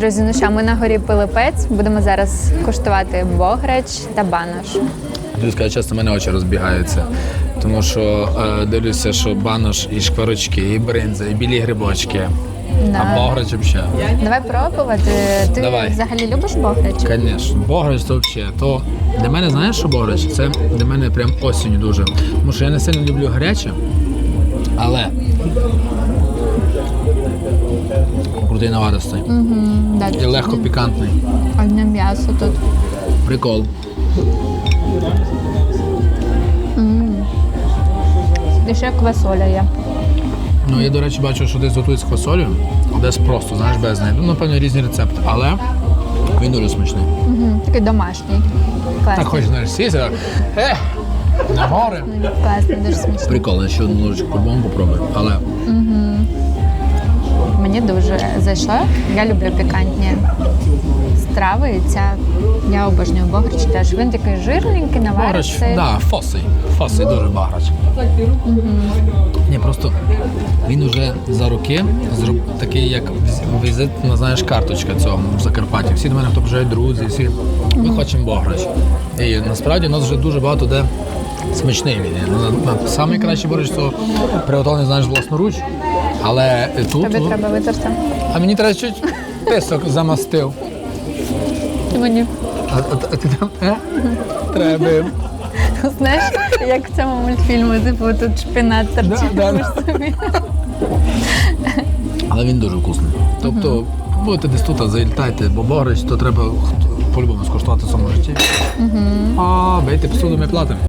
Друзі, ну що, ми на горі Пилипець. Будемо зараз куштувати бограч та банош. Друзі, чесно, в мене очі розбігаються. Тому що е, дивлюся, що банош і шкварочки, і бринза, і білі грибочки. Да. А бограч взагалі. Давай пробувати. Ти Давай. взагалі любиш бограч? Звісно, бограч то взагалі. То для мене, знаєш, що бограч? Це для мене прям осінню дуже. Тому що я не сильно люблю гаряче, але крутий наваристий. Да, І легко пікантний. Одне м'ясо тут. Прикол. І ще квасоля є. Ну, я, до речі, бачу, що десь готують з квасолю, десь просто, знаєш, без неї. Ну, напевно, різні рецепти, але він дуже смачний. Угу. Такий домашній. Так Класний. хочеш, знаєш, сісти, е, на гори. Класний, дуже смачний. Прикол, ще одну ложечку по-любому попробую, але Мені дуже зайшло. Я люблю пікантні страви. І ця я обожнюю бограч теж. Він такий жирненький, баграч, наваристий. да, фосий. Фосий дуже баграч. Ні, просто він уже за роки зроб... такий, як віз- візитна, знаєш, карточка цього в Закарпатті. Всі до мене, хто приїжджають друзі, всі ми хочемо бограч. І насправді у нас вже дуже багато де смачний він. Ну, на- Самий кращий бограч, то приготовлений, знаєш, власноруч. Але тут. Тобі треба витерти. А мені треба чуть писок замастив. І мені. А, а, а ти там е? Треба. Знаєш, як в цьому мультфільму, типу, тут шпинат торчить Да, да, між собі. Але він дуже вкусний. Тобто, будете десь тут, залітайте, бо бограч, то треба хто- по-любому скуштувати в своєму житті. А бейте посуду, ми платимо.